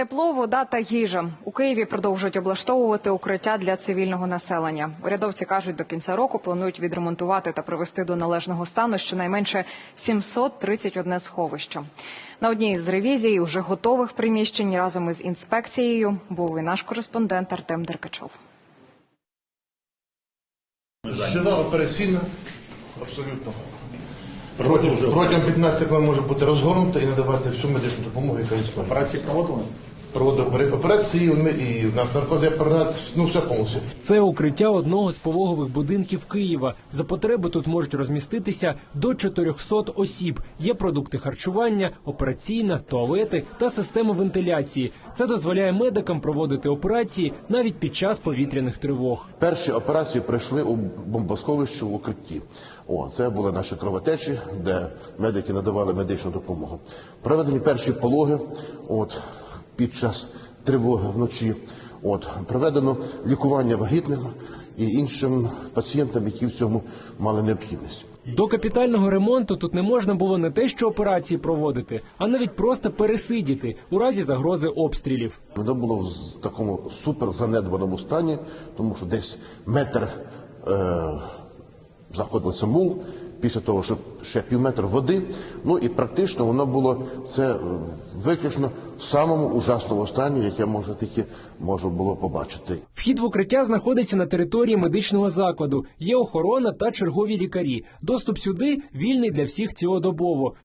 Тепло, вода та їжа у Києві продовжують облаштовувати укриття для цивільного населення. Урядовці кажуть, до кінця року планують відремонтувати та привести до належного стану щонайменше 731 сховище. На одній з ревізій уже готових приміщень разом із інспекцією був і наш кореспондент Артем Деркачов. Щодо операційна, абсолютно. Протягом, протягом 15 хвилин може бути розгорнута і надавати всю медичну допомогу, яка існує. Операції проводили? Проводив опера- операції, ми- і в нас наркозний апарат, ну все повністю. Це укриття одного з пологових будинків Києва. За потреби тут можуть розміститися до 400 осіб. Є продукти харчування, операційна, туалети та система вентиляції. Це дозволяє медикам проводити операції навіть під час повітряних тривог. Перші операції пройшли у бомбосховищі в укритті. О, це були наші кровотечі, де медики надавали медичну допомогу. Проведені перші пологи, от під час тривоги вночі. От проведено лікування вагітним і іншим пацієнтам, які в цьому мали необхідність. До капітального ремонту тут не можна було не те, що операції проводити, а навіть просто пересидіти у разі загрози обстрілів. Воно було в такому супер занедбаному стані, тому що десь метр е, знаходився мул, після того, що ще півметр води. Ну і практично воно було це виключно в самому ужасному стані, яке можна тільки можна було побачити. Вхід в укриття знаходиться на території медичного закладу. Є охорона та чергові лікарі. Доступ сюди вільний для всіх цілодобово.